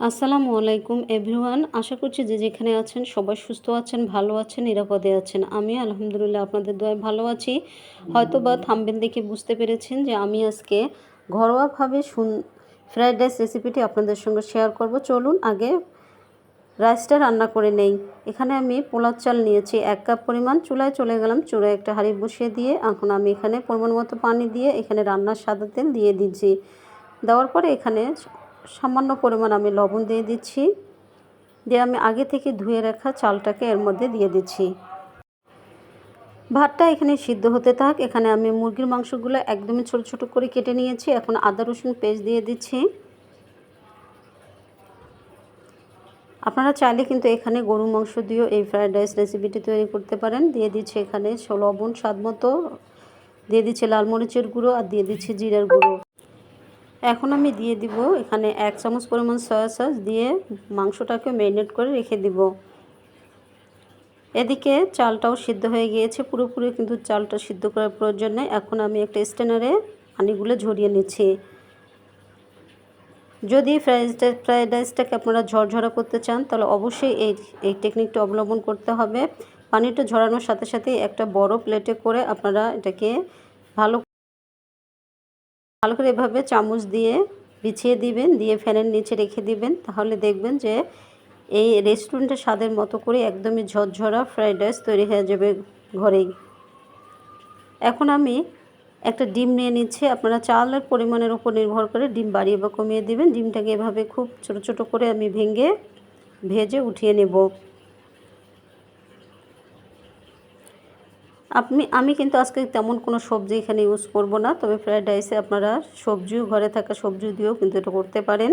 আসসালামু আলাইকুম এভরিওয়ান, আশা করছি যে যেখানে আছেন সবাই সুস্থ আছেন, ভালো আছেন, নিরাপদে আছেন। আমি আলহামদুলিল্লাহ আপনাদের দয়ায় ভালো আছি। হয়তো বা থামবেন দেখে বুঝতে পেরেছেন যে আমি আজকে ঘরোয়াভাবে শুন ফ্রাইড রাইস রেসিপিটি আপনাদের সঙ্গে শেয়ার করব। চলুন আগে রাইসটা রান্না করে নেই। এখানে আমি পোলাও চাল নিয়েছি, এক কাপ পরিমাণ। চুলায় চলে গেলাম, চুলায় একটা হাঁড়ি বসিয়ে দিয়ে এখন আমি এখানে পরিমাণ মতো পানি দিয়ে এখানে রান্নার সাদা তেল দিয়ে দিচ্ছি। দেওয়ার পরে এখানে সামান্য পরিমাণ আমি লবণ দিয়ে দিচ্ছি। দিয়ে আমি আগে থেকে ধুয়ে রাখা চালটাকে এর মধ্যে দিয়ে দিচ্ছি। ভাতটা এখানে সিদ্ধ হতে থাক। এখানে আমি মুরগির মাংসগুলো একদমই ছোট ছোট করে কেটে নিয়েছি। এখন আদা, রসুন পেস্ট দিয়ে দিচ্ছি। আপনারা চাইলে কিন্তু এখানে গরু মাংস দিয়েও এই ফ্রায়েড রাইস রেসিপিটি তৈরি করতে পারেন। দিয়ে দিচ্ছি এখানে লবণ, স্বাদ মতো। দিয়ে দিচ্ছি লাল মরিচের গুঁড়ো আর দিয়ে দিচ্ছি জিরার গুঁড়ো। এখন আমি দিয়ে দিব এখানে এক চামচ পরিমাণ সয়া সস দিয়ে মাংসটাকে ম্যারিনেট করে রেখে দিব। এদিকে চালটাও সিদ্ধ হয়ে গিয়েছে, পুরোপুরি কিন্তু চালটা সিদ্ধ করার প্রয়োজন নেই। এখন আমি একটা স্ট্যান্ডারে পানিগুলো ঝরিয়ে নিচ্ছি। যদি ফ্রাইড ফ্রাইড রাইসটাকে আপনারা ঝরঝরা করতে চান, তাহলে অবশ্যই এই এই টেকনিকটা অবলম্বন করতে হবে। পানিটা ঝরানোর সাথে সাথে একটা বড় প্লেটে করে আপনারা এটাকে ভালো ভালো করে এভাবে চামচ দিয়ে বিছিয়ে দিবেন, দিয়ে ফ্যানের নিচে রেখে দিবেন। তাহলে দেখবেন যে এই রেস্টুরেন্টের স্বাদের মতো করে একদমই ঝরঝরা ফ্রাইড রাইস তৈরি হয়ে যাবে ঘরেই। এখন আমি একটা ডিম নিয়ে নিচ্ছি। আপনারা চালের পরিমাণের উপর নির্ভর করে ডিম বাড়িয়ে বা কমিয়ে দিবেন। ডিমটাকে এভাবে খুব ছোট ছোট করে আমি ভেঙে, ভেজে উঠিয়ে নেব। আপনি, আমি কিন্তু আজকে তেমন কোনো সবজি এখানে ইউজ করব না, তবে ফ্রায়েড রাইসে আপনারা সবজিও, ঘরে থাকা সবজি দিয়েও কিন্তু এটা করতে পারেন।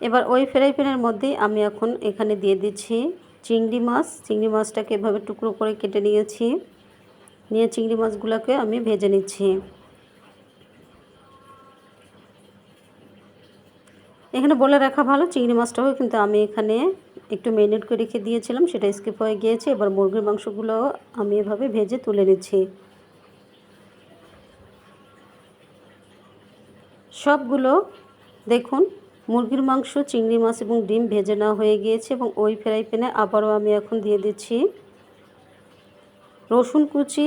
এবার ওই ফ্রাই প্যানের মধ্যেই আমি এখন এখানে দিয়ে দিচ্ছি চিংড়ি মাছ। চিংড়ি মাছটাকে এভাবে টুকরো করে কেটে নিয়েছি। নিয়ে চিংড়ি মাছগুলোকে আমি ভেজে নিচ্ছি। এখানে বলে রাখা ভালো, চিংড়ি মাছটাও কিন্তু আমি এখানে একটু মেরিনেট করে রেখে দিয়েছিলাম, সেটা স্কিপ হয়ে গিয়েছে। এবার মুরগির মাংসগুলো আমি এভাবে ভেজে তুলে নিচ্ছি। সবগুলো দেখুন, মুরগির মাংস, চিংড়ি মাছ এবং ডিম ভেজে নেওয়া হয়ে গিয়েছে এবং ওই ফ্রাই প্যানে আবারও আমি এখন দিয়ে দিচ্ছি রসুন কুচি,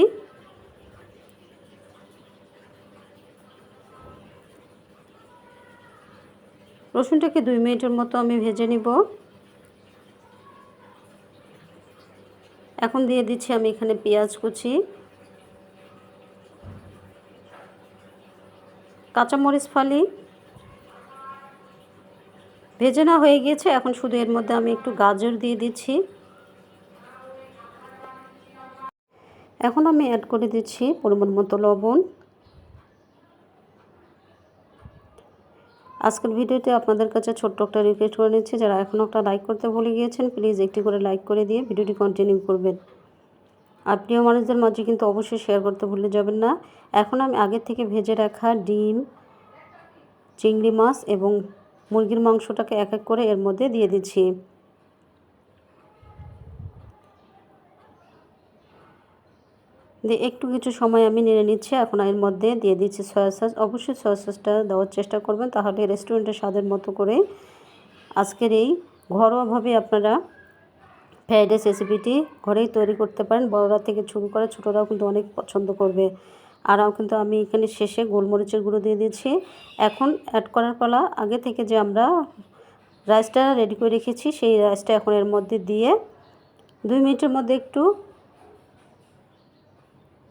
রসুনটাকে দুই মিনিটের মতো আমি ভেজে নিব। এখন দিয়ে দিচ্ছি আমি এখানে পেঁয়াজ কুচি। কাঁচামরিচ ফালি। ভেজে না হয়ে গিয়েছে, এখন শুধু এর মধ্যে আমি একটু গাজর দিয়ে দিচ্ছি। এখন আমি অ্যাড করে দিচ্ছি পরিমাণ মতো লবণ। আজকের ভিডিওতে আপনাদের কাছে ছোট্ট একটা রিকোয়েস্ট করে নিচ্ছি। যারা এখনও একটা লাইক করতে ভুলে গিয়েছেন প্লিজ একটি করে লাইক করে দিয়ে ভিডিওটি কন্টিনিউ করবেন। আর প্রিয় মানুষদের মাঝে কিন্তু অবশ্যই শেয়ার করতে ভুলে যাবেন না। এখন আমি আগের থেকে ভেজে রাখা ডিম, চিংড়ি মাছ এবং মুরগির মাংসটাকে এক এক করে এর মধ্যে দিয়ে দিচ্ছি। দিয়ে একটু কিছু সময় আমি নেড়ে নিচ্ছি, এখন এর মধ্যে দিয়ে দিচ্ছি সয়া সস। অবশ্যই সয়া সসটা দেওয়ার চেষ্টা করবেন, তাহলে রেস্টুরেন্টের স্বাদের মতো করে আজকের এই ঘরোয়াভাবে আপনারা ফ্রাইড রাইস রেসিপিটি ঘরেই তৈরি করতে পারেন। বড়রা থেকে শুরু করে ছোটোরাও কিন্তু অনেক পছন্দ করবে। আর কিন্তু আমি এখানে শেষে গোলমরিচের গুঁড়ো দিয়ে দিয়েছি এখন অ্যাড করার পালা, আগে থেকে যে আমরা রাইসটা রেডি করে রেখেছি, সেই রাইসটা এখন এর মধ্যে দিয়ে দুই মিনিটের মধ্যে একটু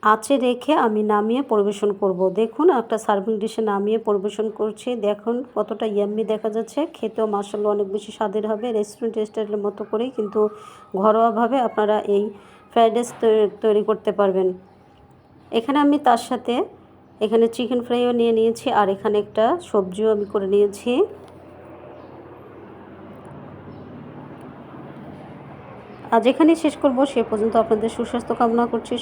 আঁচে রেখে আমি নামিয়ে পরিবেশন করব। দেখুন, একটা সার্ভিং ডিশে নামিয়ে পরিবেশন করছি। দেখুন, কতটা ইয়াম্মি দেখা যাচ্ছে। খেতেও মাসাল্লা অনেক বেশি স্বাদের হবে। রেস্টুরেন্ট স্টাইলের মতো করেই কিন্তু ঘরোয়াভাবে আপনারা এই ফ্রাইড রাইস তৈরি করতে পারবেন। এখানে আমি তার সাথে এখানে চিকেন ফ্রাইও নিয়ে নিয়েছি আর এখানে একটা সবজিও আমি করে নিয়েছি। আজ এখানেই শেষ করব। সে পর্যন্ত আপনাদের সুস্বাস্থ্য কামনা করছি।